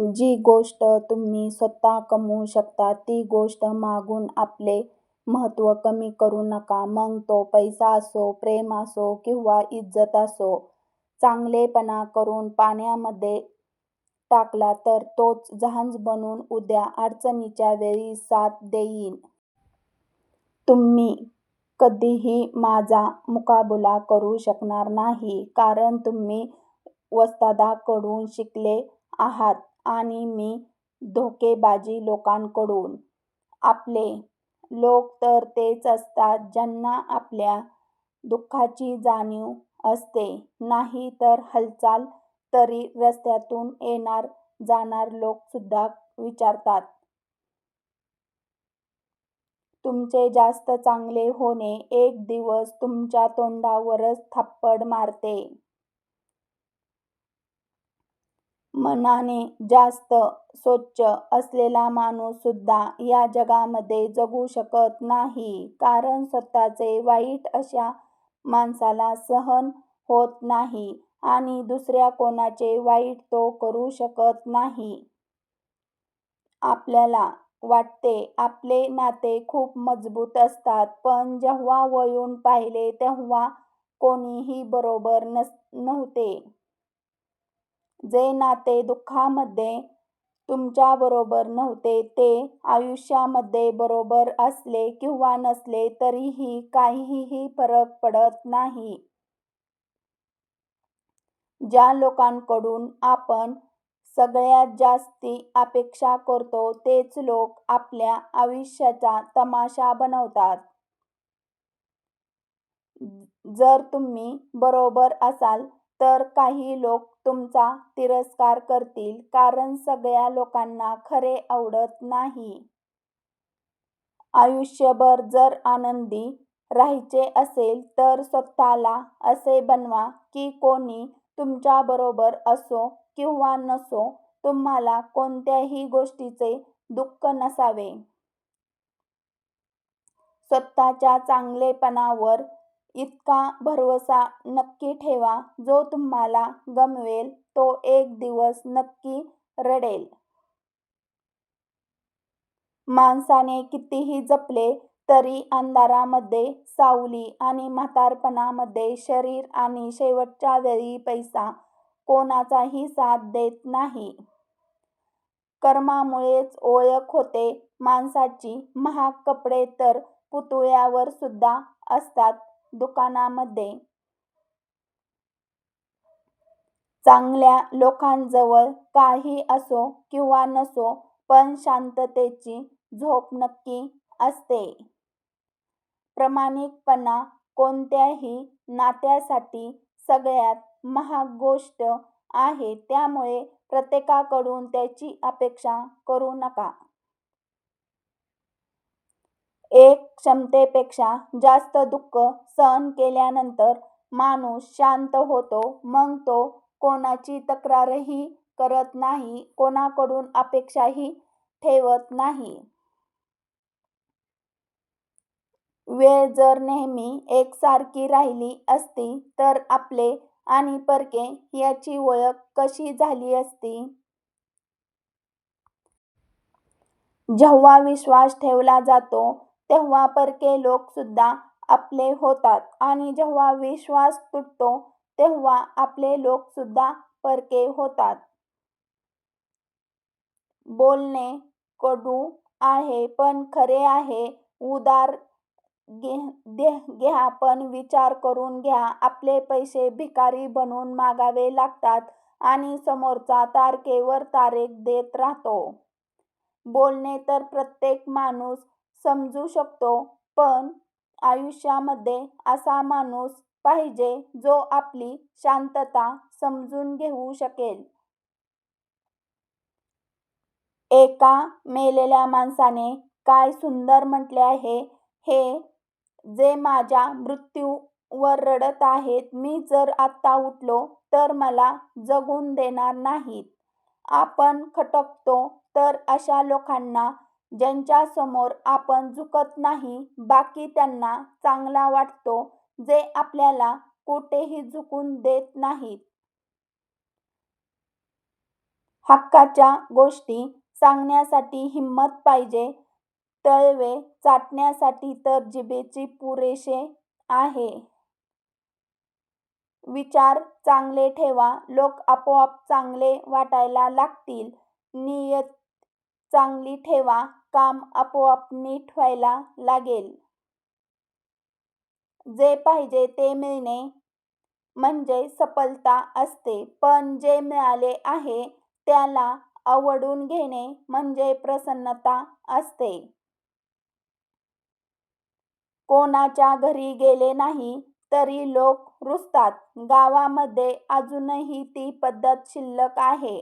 जी गोष्ट तुम्ही स्वतः कमवू शकता ती गोष्ट मागून आपले महत्त्व कमी करू नका. मग तो पैसा असो, प्रेम असो किंवा इज्जत असो. चांगलेपणा करून पाण्यामध्ये टाकला तर तोच जहाज बनून उद्या अडचणीच्या वेळी साथ देईन. तुम्ही कधीही माझा मुकाबला करू शकणार नाही कारण तुम्ही वस्तादाकडून शिकले आहात आणि मी धोकेबाजी लोकांकडून. आपले लोक तर तेच असतात ज्यांना आपल्या दुःखाची जाणीव असते. नाही तर हालचाल तरी रस्त्यातून येणार जाणार लोकसुद्धा विचारतात. तुमचे जास्त चांगले होणे एक दिवस तुमच्या तोंडावरच थप्पड मारते. मनाने जास्त स्वच्छ असलेला माणूस सुद्धा या जगामध्ये जगू शकत नाही. कारण स्वतःचे वाईट अशा माणसाला सहन होत नाही आणि दुसऱ्या कोणाचे वाईट तो करू शकत नाही. आपल्याला वाटते आपले नाते खूप मजबूत असतात पण जेव्हा वळून पाहिले तेव्हा कोणीही बरोबर नस नव्हते. जे नाते दुःखामध्ये तुमच्याबरोबर नव्हते ते आयुष्यामध्ये बरोबर असले किंवा नसले तरीही काहीही फरक पडत नाही. ज्या लोकांकडून आपण सगळ्यात जास्त अपेक्षा करतो तेच लोक आपल्या आयुष्याचा तमाशा बनवतात. जर तुम्ही बरोबर असाल तर काही लोक तुमचा तिरस्कार करतील कारण सगळ्या लोकांना खरे आवडत नाही. आयुष्यभर जर आनंदी राहायचे असेल तर स्वतःला असे बनवा की कोणी तुमच्याबरोबर असो किंवा नसो तुम्हाला कोणत्याही गोष्टीचे दुःख नसावे. स्वतःच्या चांगलेपणावर इतका भरवसा नक्की ठेवा जो तुम्हाला गमवेल तो एक दिवस नक्की रडेल. माणसाने कितीही जपले तरी अंधारामध्ये सावली आणि म्हातारपणामध्ये शरीर आणि शेवटच्या वेळी पैसा कोणाचाही साथ देत नाही. कर्मामुळेच ओळख होते माणसाची. महाग कपडे तर पुतळ्यावर सुद्धा असतात दुकानामध्ये चांगल्या लोकांजवळ काही असो किंवा नसो पण शांततेची झोप नक्की असते. प्रामाणिकपणा कोणत्याही नात्यासाठी सगळ्यात महाग गोष्ट आहे त्यामुळे प्रत्येकाकडून त्याची अपेक्षा करू नका. एक क्षमतेपेक्षा जास्त दुःख सहन केल्यानंतर माणूस शांत होतो. मग तो कोणाची तक्रारही करत नाही, कोणाकडून अपेक्षाही ठेवत नाही. वेळ जर नेहमी एकसारखी राहिली असती तर आपले आणि परके याची ओळख कशी झाली असती? जेव्हा विश्वास ठेवला जातो तेव्हा परके लोक सुद्धा आपले होतात आणि जेव्हा विश्वास तुटतो तेव्हा आपले लोक सुद्धा परके होतात. बोलणे कडू आहे पण खरे आहे. उदार घ्या पण विचार करून घ्या. आपले पैसे भिकारी बनून मागावे लागतात आणि समोरचा तारखेवर तारीख देत राहतो. बोलणे तर प्रत्येक माणूस समजू शकतो पण आयुष्यामध्ये असा माणूस पाहिजे जो आपली शांतता समजून घेऊ शकेल. एका मेलेल्या माणसाने काय सुंदर म्हटले आहे. हे जे माझ्या मृत्यूवर रडत आहेत. मी जर आत्ता उठलो तर मला जगून देणार नाहीत. आपण खटकतो तर अशा लोकांना ज्यांच्यासमोर आपण झुकत नाही. बाकी त्यांना चांगला वाटतो जे आपल्याला कुठेही झुकून देत नाहीत. हक्काच्या गोष्टी सांगण्यासाठी हिंमत पाहिजे. तळवे चाटण्यासाठी तर जिभेची पुरेसे आहे. विचार चांगले ठेवा. लोक आपोआप चांगले वाटायला लागतील. नियत चांगली ठेवा. काम आपोआप नीट व्हायला लागेल. जे पाहिजे ते मिळणे म्हणजे सफलता असते. पण जे मिळाले आहे त्याला आवडून घेणे म्हणजे प्रसन्नता असते. कोणाच्या घरी गेले नाही तरी लोक रुसतात. गावामध्ये अजूनही ती पद्धत शिल्लक आहे.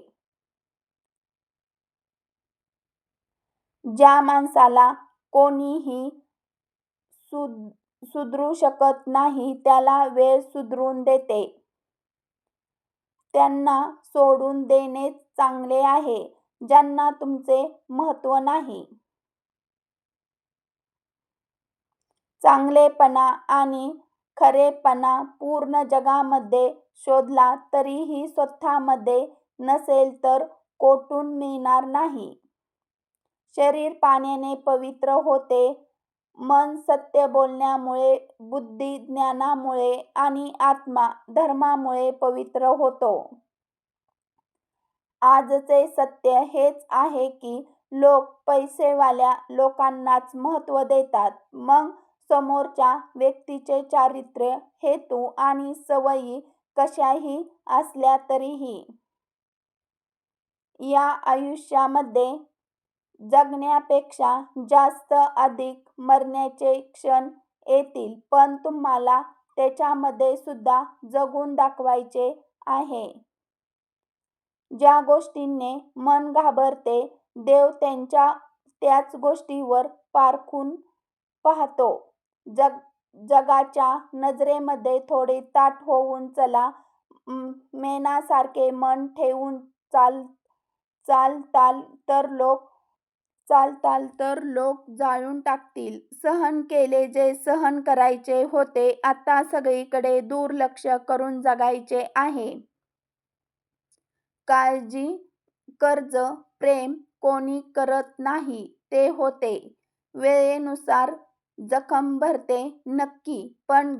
ज्या माणसाला कोणीही सुधरू शकत नाही त्याला वेळ सुधरून देते. त्यांना सोडून देणेच चांगले आहे ज्यांना तुमचे महत्त्व नाही. चांगलेपणा आणि खरेपणा पूर्ण जगामध्ये शोधला तरीही स्वतःमध्ये नसेल तर कोठून मिळणार नाही. शरीर पाण्याने पवित्र होते. मन सत्य बोलण्यामुळे, बुद्धी ज्ञानामुळे आणि आत्मा धर्मामुळे पवित्र होतो. आजचे सत्य हेच आहे की लोक पैसेवाल्या लोकांनाच महत्त्व देतात. मग समोरच्या व्यक्तीचे चारित्र्य, हेतू आणि सवयी कशाही असल्या तरीही. या आयुष्यामध्ये जगण्यापेक्षा जास्त अधिक मरण्याचे क्षण येतील पण तुम्हाला त्याच्यामध्ये सुद्धा जगून दाखवायचे आहे. ज्या गोष्टींनी मन घाबरते देव त्यांच्या त्याच गोष्टीवर पारखून पाहतो. जगाच्या नजरेमध्ये थोडे ताठ होऊन चला. मेणासारखे मन ठेवून चालताल तर लोक चालताल तर लोक जाळून टाकतील. सहन केले जे सहन करायचे होते. आता सगळीकडे दुर्लक्ष करून जगायचे आहे. काळजी, कर्ज, प्रेम कोणी करत नाही ते होते. वेळेनुसार जखम भरते नक्की पण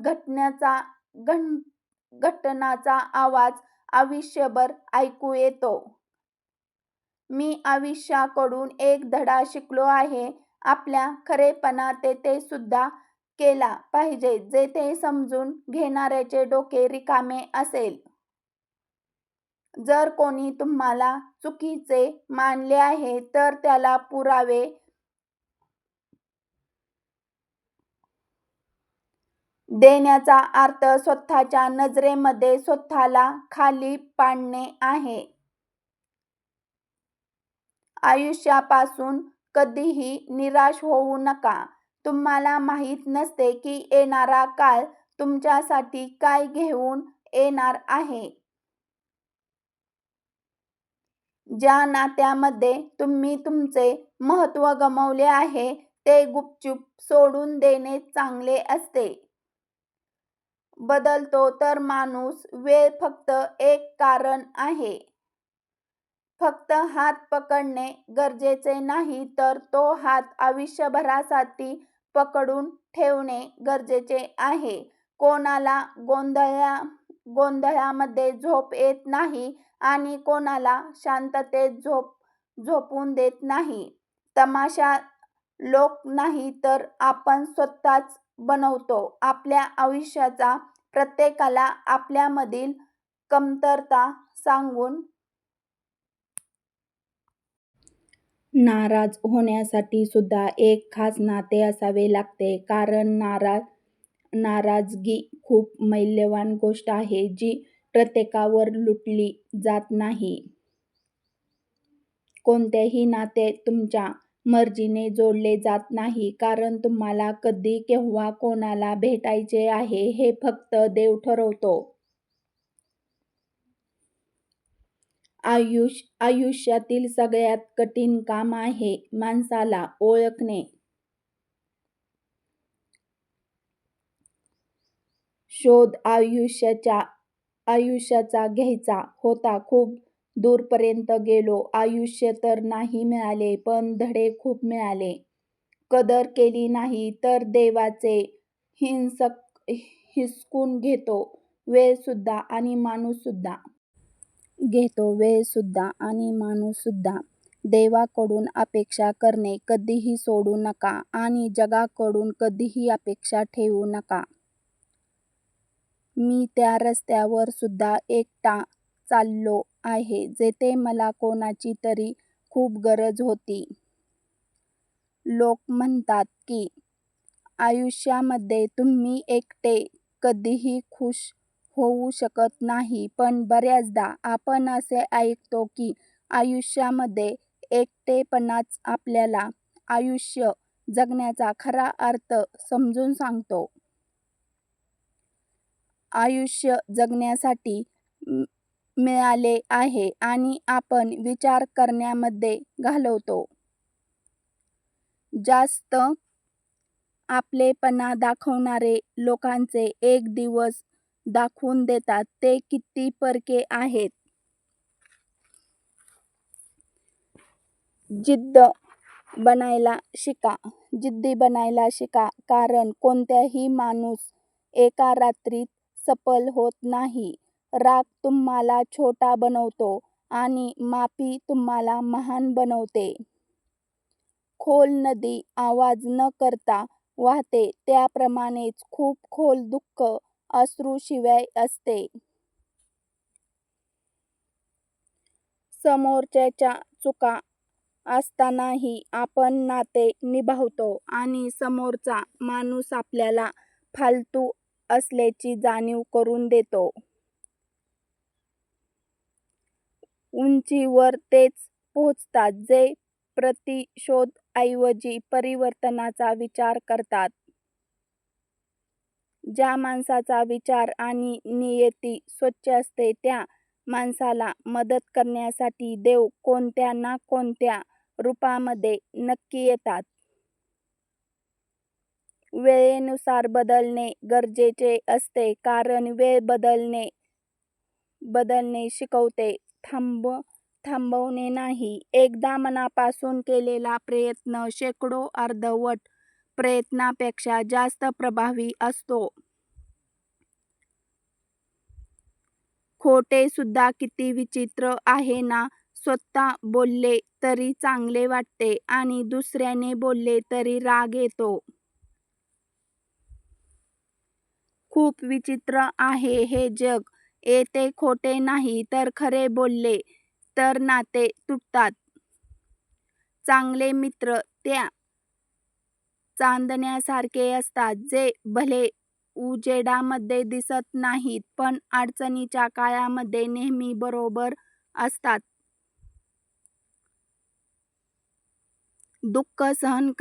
घटनांचा आवाज आयुष्यभर ऐकू येतो. मी आयुष्याकडून एक धडा शिकलो आहे. आपल्या खरेपणा तेथे सुद्धा केला पाहिजे जेथे समजून घेणाऱ्याचे डोके रिकामे असेल. जर कोणी तुम्हाला चुकीचे मानले आहे तर त्याला पुरावे देण्याचा अर्थ स्वतःच्या नजरेमध्ये स्वतःला खाली पाडणे आहे. आयुष्यापासून कधीही निराश होऊ नका. तुम्हाला माहीत नसते की येणारा काळ तुमच्यासाठी काय घेऊन येणार आहे. ज्या नात्यामध्ये तुम्ही तुमचे महत्त्व गमावले आहे ते गुपचूप सोडून देणे चांगले असते. बदलतो तर माणूस. वेळ फक्त एक कारण आहे. फक्त हात पकडणे गरजेचे नाही तर तो हात आयुष्यभरासाठी पकडून ठेवणे गरजेचे आहे. कोणाला गोंधळामध्ये झोप येत नाही आणि कोणाला शांततेत झोप झोपून देत नाही. तमाशा लोक नाही तर आपण स्वतःच बनवतो आपल्या आयुष्याचा प्रत्येकाला आपल्यामधील कमतरता सांगून. नाराज होण्यासाठी सुद्धा एक खास नाते असावे लागते. कारण नाराज नाराजगी खूप मौल्यवान गोष्ट आहे जी प्रत्येकावर लुटली जात नाही. कोणतेही नाते तुमच्या मर्जीने जोडले जात नाही. कारण तुम्हाला कधी केव्हा कोणाला भेटायचे आहे हे फक्त देव ठरवतो. आयुष आयुष्यातील सगळ्यात कठीण काम आहे माणसाला ओळखणे. शोध आयुष्याच्या आयुष्याचा घ्यायचा होता खूप दूरपर्यंत गेलो. आयुष्य तर नाही मिळाले पण धडे खूप मिळाले. कदर केली नाही तर देवाचे हिंसक हिसकून घेतो वेळसुद्धा आणि माणूससुद्धा. घेतो वेळसुद्धा आणि माणूससुद्धा. देवाकडून अपेक्षा करणे कधीही सोडू नका आणि जगाकडून कधीही अपेक्षा ठेवू नका. मी त्या रस्त्यावर सुद्धा एकटा चाललो आहे जेथे मला कोणाची तरी खूप गरज होती. लोक म्हणतात की आयुष्यामध्ये तुम्ही एकटे कधीही खूष होऊ शकत नाही पण बऱ्याचदा आपण असे ऐकतो की आयुष्यामध्ये एकटेपणाच आपल्याला आयुष्य जगण्याचा खरा अर्थ समजून सांगतो. आयुष्य जगण्यासाठी मिळाले आहे आणि आपण विचार करण्यामध्ये घालवतो. जास्त आपलेपणा दाखवणारे लोकांचे एक दिवस दाखवून देतात ते किती परके आहेत. जिद्द बनायला शिका. जिद्दी बनायला शिका कारण कोणत्याही माणूस एका रात्रीत सफल होत नाही. राग तुम्हाला छोटा बनवतो आणि माफी तुम्हाला महान बनवते. खोल नदी आवाज न करता वाहते त्याप्रमाणेच खूप खोल दुःख अश्रूशिवाय असते. समोरच्याच्या चुका असतानाही आपण नाते निभावतो आणि समोरचा माणूस आपल्याला फालतू असल्याची जाणीव करून देतो. उंचीवर तेच पोहोचतात जे प्रतिशोधाऐवजी परिवर्तनाचा विचार करतात. ज्या माणसाचा विचार आणि नियती स्वच्छ असते त्या माणसाला मदत करण्यासाठी देव कोणत्या ना कोणत्या रूपामध्ये नक्की येतात. वेळेनुसार बदलणे गरजेचे असते कारण वेळ बदलणे बदलणे शिकवते थांब थांबवणे नाही. एकदा मनापासून केलेला प्रयत्न शेकडो अर्धवट प्रयत्नापेक्षा जास्त प्रभावी असतो. खोटे सुद्धा किती विचित्र आहे ना स्वतः बोलले तरी चांगले वाटते आणि दुसऱ्याने बोलले तरी राग येतो. खूप विचित्र आहे हे जग. येते खोटे नाही तर खरे बोलले तर नाते तुटतात. चांगले मित्र त्या चांदण्यासारखे असतात जे भले उजेडामध्ये दिसत नाहीत पण अडचणीच्या काळामध्ये नेहमी बरोबर असतात. दुःख सहन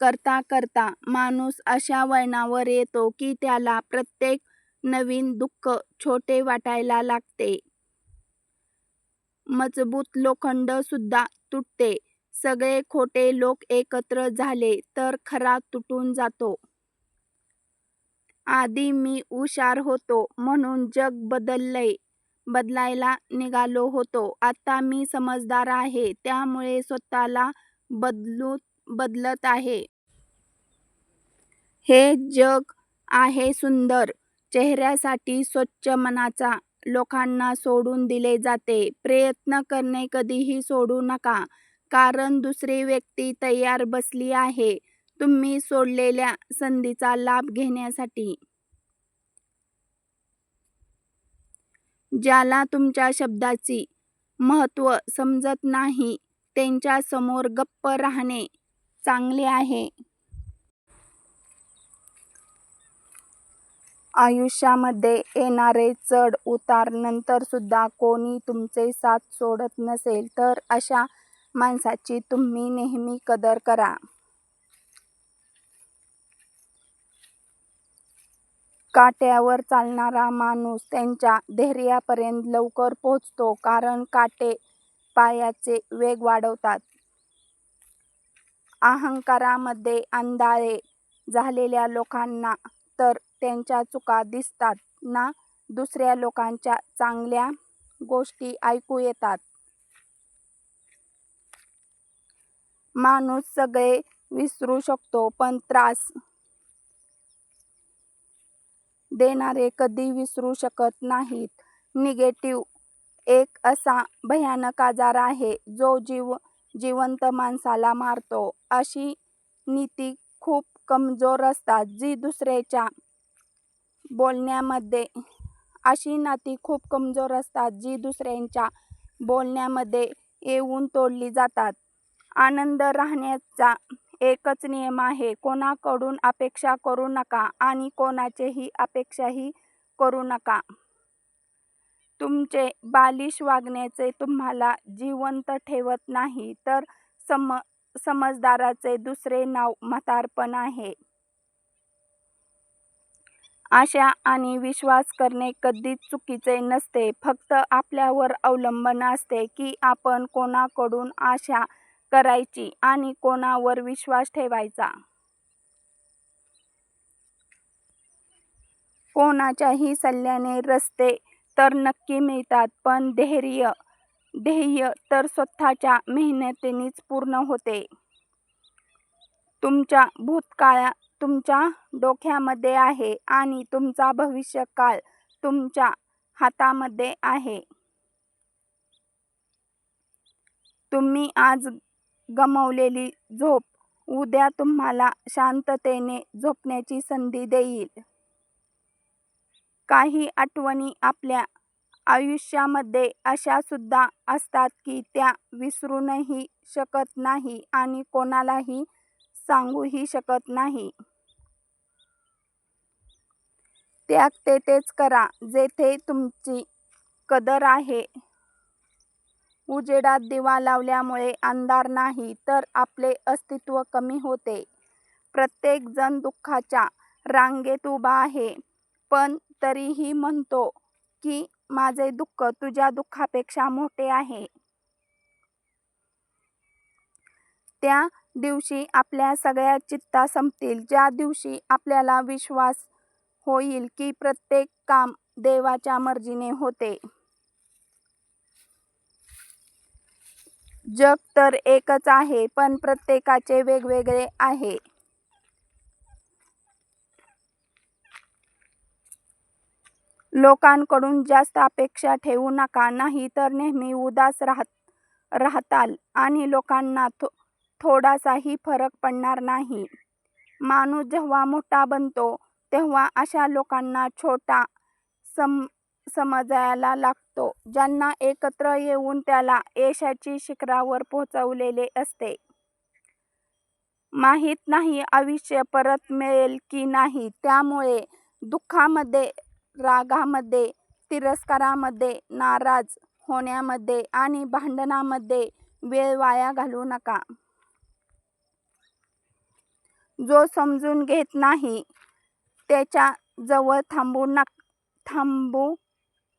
करता करता माणूस अशा वळणावर येतो की त्याला प्रत्येक नवीन दुःख छोटे वाटायला लागते. मजबूत लोखंड सुद्धा तुटते. सगळे खोटे लोक एकत्र झाले तर खरा तुटून जातो. आधी मी हुशार होतो म्हणून जग बदलायला निघालो होतो. आता मी समजदार आहे त्यामुळे स्वतःला बदलत आहे. हे जग आहे सुंदर चेहऱ्यासाठी स्वच्छ मनाचा लोकांना सोडून दिले जाते. प्रयत्न करणे कधीही सोडू नका कारण दुसरी व्यक्ती तयार बसली आहे तुम्ही सोडलेल्या संधीचा लाभ घेण्यासाठी. ज्याला तुमच्या शब्दाची महत्त्व समजत नाही त्यांच्यासमोर गप्प राहणे चांगले आहे. आयुष्यामध्ये येणारे चढ उतार नंतर सुद्धा कोणी तुमचे साथ सोडत नसेल तर अशा माणसाची तुम्ही नेहमी कदर करा. काट्यावर चालणारा माणूस त्यांच्या धैर्यापर्यंत लवकर पोहोचतो कारण काटे पायाचे वेग वाढवतात. अहंकारामध्ये अंधारे झालेल्या लोकांना तर त्यांच्या चुका दिसतात ना दुसऱ्या लोकांच्या चांगल्या गोष्टी ऐकू येतात. माणूस सगळे विसरू शकतो पण त्रास देणारे कधी विसरू शकत नाहीत. निगेटिव्ह एक असा भयानक आजार आहे जो जीव जिवंत माणसाला मारतो. अशी नीती खूप कमजोर असतात जी दुसऱ्याच्या बोलण्यामध्ये अशी नाती खूप कमजोर असतात जी दुसऱ्यांच्या बोलण्यामध्ये येऊन तोडली जातात. आनंद राहण्याचा एकच नियम आहे कोणाकडून अपेक्षा करू नका आणि कोणाचीही अपेक्षाही करू नका. तुमचे बालिश वागण्याचे तुम्हाला जिवंत ठेवत नाही तर सम समजदाराचे दुसरे नाव म्हातारपण आहे. आशा आणि विश्वास करणे कधीच चुकीचे नसते. फक्त आपल्यावर अवलंबून असते की आपण कोणाकडून आशा करायची आणि कोणावर विश्वास ठेवायचा. कोणाच्याही सल्ल्याने रस्ते तर नक्की मिळतात पण धैर्य ध्येय तर स्वतःच्या मेहनतीनेच पूर्ण होते. तुमच्या भूतकाळ तुमच्या डोक्यामध्ये आहे आणि तुमचा भविष्यकाळ तुमच्या हातामध्ये आहे. तुम्ही आज गमावलेली झोप उद्या तुम्हाला शांततेने झोपण्याची संधी देईल. काही आठवणी आपल्या आयुष्यामध्ये अशा सुद्धा असतात की त्या विसरूनही शकत नाही आणि कोणालाही सांगूही शकत नाही. त्याग तेथेच करा जेथे तुमची कदर आहे. उजेडात दिवा लावल्यामुळे अंधार नाही तर आपले अस्तित्व कमी होते. प्रत्येक जण रांगेत उभा आहे पण तरीही म्हणतो की माझे दुःख तुझ्या दुःखापेक्षा मोठे आहे. त्या दिवशी आपल्या सगळ्या चित्ता संपतील ज्या दिवशी आपल्याला विश्वास होईल की प्रत्येक काम देवाच्या मर्जीने होते. जग तर एकच आहे पण प्रत्येकाचे वेगवेगळे आहे. लोकांकडून जास्त अपेक्षा ठेवू नका नाही तर नेहमी उदास राहत राहताल आणि लोकांना थो थोडासाही फरक पडणार नाही. माणूस जेव्हा मोठा बनतो तेव्हा अशा लोकांना छोटा सम समजायला लागतो ज्यांनी एकत्र येऊन त्याला यशाची शिखरावर पोहोचवलेले असते. माहीत नाही आयुष्य परत मिळेल की नाही त्यामुळे दुःखामध्ये रागामध्ये, तिरस्कारामध्ये, नाराज होण्यामध्ये आणि भांडणामध्ये वेळ वाया घालू नका. जो समजून घेत नाही त्याच्याजवळ थांबू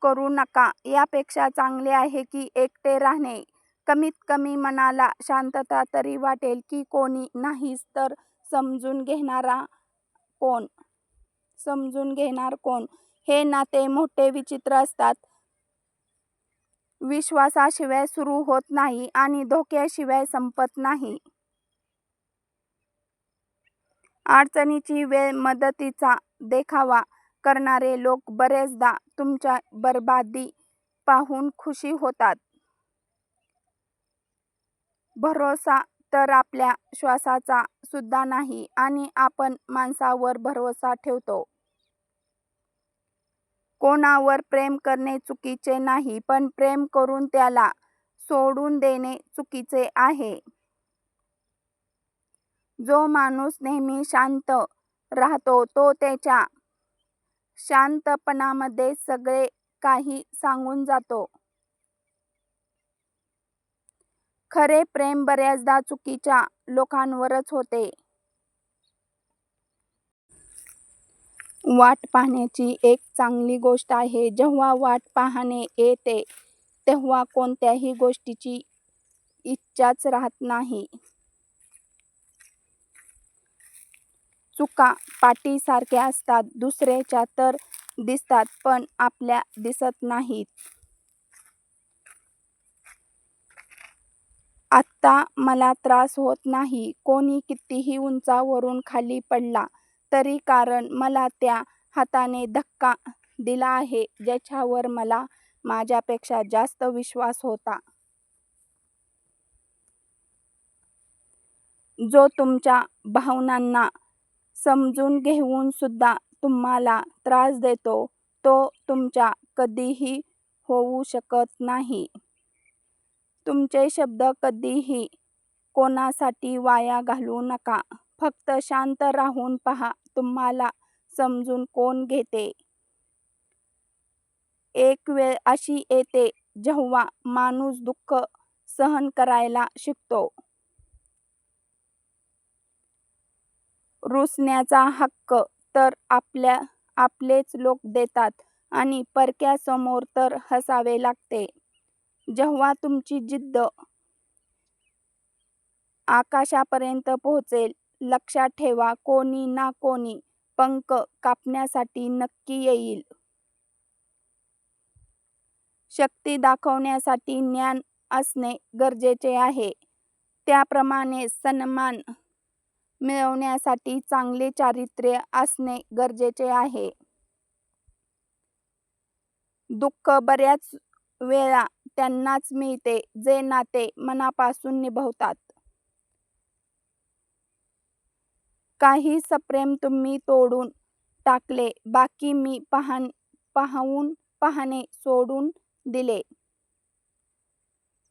करू नका यापेक्षा चांगले आहे की एकटे राहणे. कमीत कमी मनाला शांतता तरी वाटेल की कोणी नाहीच तर समजून घेणारा कोण समजून घेणार कोण? हे नाते मोठे विचित्र असतात. विश्वासाशिवाय सुरू होत नाही आणि धोक्याशिवाय संपत नाही. अडचणीची वेळ मदतीचा देखावा करणारे लोक बरेचदा तुमच्या बरबादी पाहून खुशी होतात. भरवसा तर आपल्या श्वासाचा सुद्धा नाही आणि आपण माणसावर भरोसा ठेवतो. कोणावर प्रेम करणे चुकीचे नाही पण प्रेम करून त्याला सोडून देणे चुकीचे आहे. जो माणूस नेहमी शांत राहतो तो त्याच्या शांतपणामध्ये सगळे काही सांगून जातो. खरे प्रेम बऱ्याचदा चुकीच्या लोकांवरच होते. वाट पाहण्याची एक चांगली गोष्ट आहे. जेव्हा वाट पाहणे येते तेव्हा कोणत्याही गोष्टीची इच्छाच राहत नाही. चुका पाटीसारख्या असतात दुसऱ्याच्या तर दिसतात पण आपल्या दिसत नाहीत. आत्ता मला त्रास होत नाही. कोणी कितीही उंचावरून खाली पडला तरी कारण मला त्या हाताने धक्का दिला आहे ज्याच्यावर मला माझ्यापेक्षा जास्त विश्वास होता. जो तुमच्या भावनांना समजून घेऊन सुद्धा तुम्हाला त्रास देतो तो तुमच्या कधीही होऊ शकत नाही. तुमचे शब्द कधीही कोणासाठी वाया घालू नका. फक्त शांत राहून पहा तुम्हाला समजून कोण घेते. एक वेळ अशी येते जेव्हा माणूस दुःख सहन करायला शिकतो. रुसण्याचा हक्क तर आपल्या आपलेच लोक देतात आणि परक्यासमोर तर हसावे लागते. जेव्हा तुमची जिद्द आकाशापर्यंत पोहोचेल लक्षात ठेवा कोणी ना कोणी पंख कापण्यासाठी नक्की येईल. शक्ती दाखवण्यासाठी ज्ञान असणे गरजेचे आहे. त्याप्रमाणे सन्मान मिळवण्यासाठी चांगले चारित्र्य असणे गरजेचे आहे. दुःख बऱ्याच वेळा त्यांनाच मिळते जे नाते मनापासून निभवतात काही सप्रेम तुम्ही तोडून टाकले बाकी मी पाहून पाहणे सोडून दिले.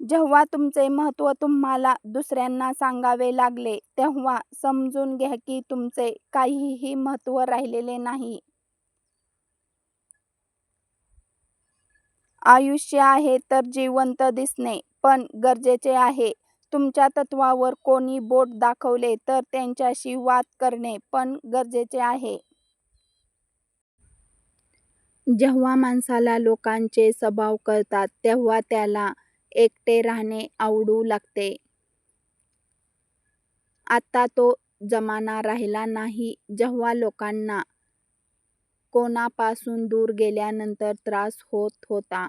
जेव्हा तुमचे महत्त्व तुम्हाला दुसऱ्यांना सांगावे लागले तेव्हा समजून घ्या की तुमचे काहीही महत्त्व राहिलेले नाही. आयुष्य आहे तर जिवंत दिसणे पण गरजेचे आहे. तुमच्या तत्त्वावर कोणी बोट दाखवले तर त्यांच्याशी वाद करणे पण गरजेचे आहे. जेव्हा माणसाला लोकांचे स्वभाव कळतात तेव्हा त्याला एकटे राहणे आवडू लागते. आता तो जमाना राहिला नाही, जेव्हा लोकांना कोणापासून दूर गेल्यानंतर त्रास होत होता.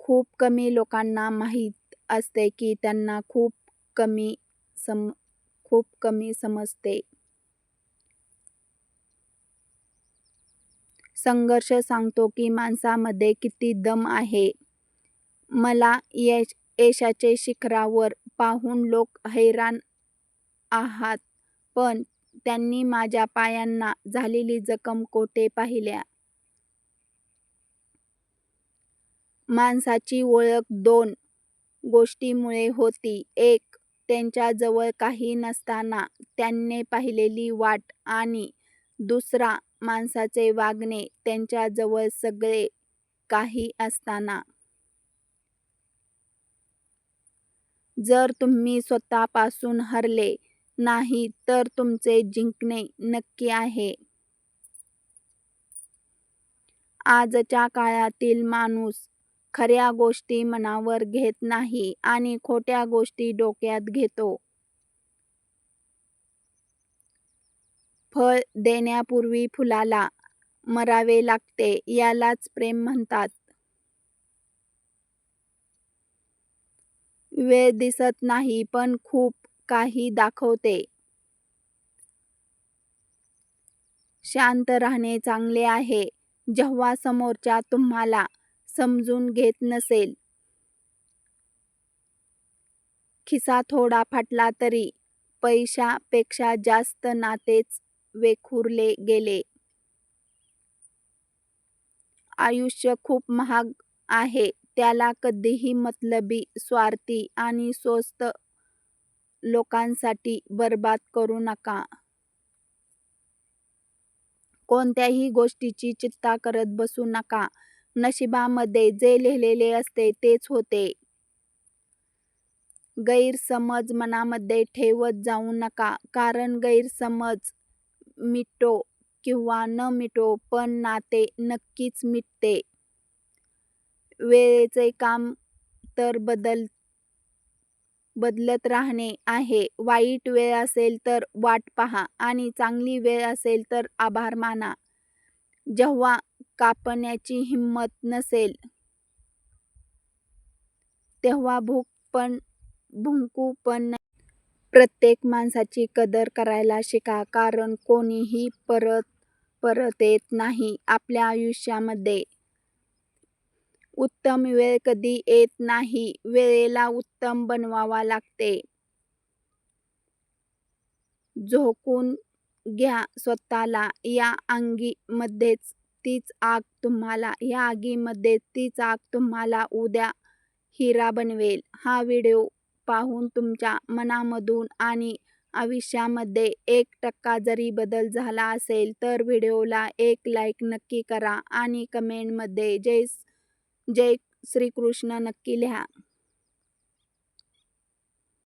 खूप कमी लोकांना माहीत असते की त्यांना खूप कमी समजते. संघर्ष सांगतो की माणसामध्ये किती दम आहे. मला यश यशाचे शिखरावर पाहून लोक हैराण आहात पण त्यांनी माझ्या पायांना झालेली जखम कोठे पाहिल्या? माणसाची ओळख दोन गोष्टीमुळे होती एक त्यांच्याजवळ काही नसताना त्यांनी पाहिलेली वाट आणि दुसरा माणसाचे वागणे त्यांच्याजवळ सगळे काही असताना. जर तुम्ही स्वतःपासून हरले नाही तर तुमचे जिंकणे नक्की आहे. आजच्या काळातील माणूस खऱ्या गोष्टी मनावर घेत नाही आणि खोट्या गोष्टी डोक्यात घेतो. फळ देण्यापूर्वी फुलाला मरावे लागते यालाच प्रेम म्हणतात. वेळ दिसत नाही पण खूप काही दाखवते. शांत राहणे चांगले आहे. जेव्हा समोरचा तुम्हाला समजून घेत नसेल. खिसा थोडा फाटला तरी पैशापेक्षा जास्त नातेच वेखुरले गेले. आयुष्य खूप महाग आहे त्याला कधीही मतलबी, स्वार्थी आणि स्वस्त लोकांसाठी बरबाद करू नका. कोणत्याही गोष्टीची चिंता करत बसू नका. नशिबामध्ये जे लिहिलेले असते तेच होते. गैरसमज मनामध्ये ठेवत जाऊ नका कारण गैरसमज मिटो किंवा न मिटो पण नाते नक्कीच मिटते. वेळेचे काम तर बदलत राहणे आहे. वाईट वेळ असेल तर वाट पहा आणि चांगली वेळ असेल तर आभार माना. जेव्हा कापण्याची हिंमत नसेल तेव्हा भूक पण भुंकू पण प्रत्येक माणसाची कदर करायला शिका कारण कोणीही परत परत येत नाही आपल्या आयुष्यामध्ये. उत्तम वेळ कधी येत नाही. वेळेला उत्तम बनवावा लागते. झोकून घ्या स्वतःला. या आंगीमध्येच तीच आग तुम्हाला या आगीमध्येच तीच आग तुम्हाला उद्या हिरा बनवेल. हा व्हिडिओ पाहून तुमच्या मनामधून आणि आयुष्यामध्ये एक टक्का जरी बदल झाला असेल तर व्हिडिओला एक लाईक नक्की करा आणि कमेंटमध्ये जय श्रीकृष्ण नक्की लिहा.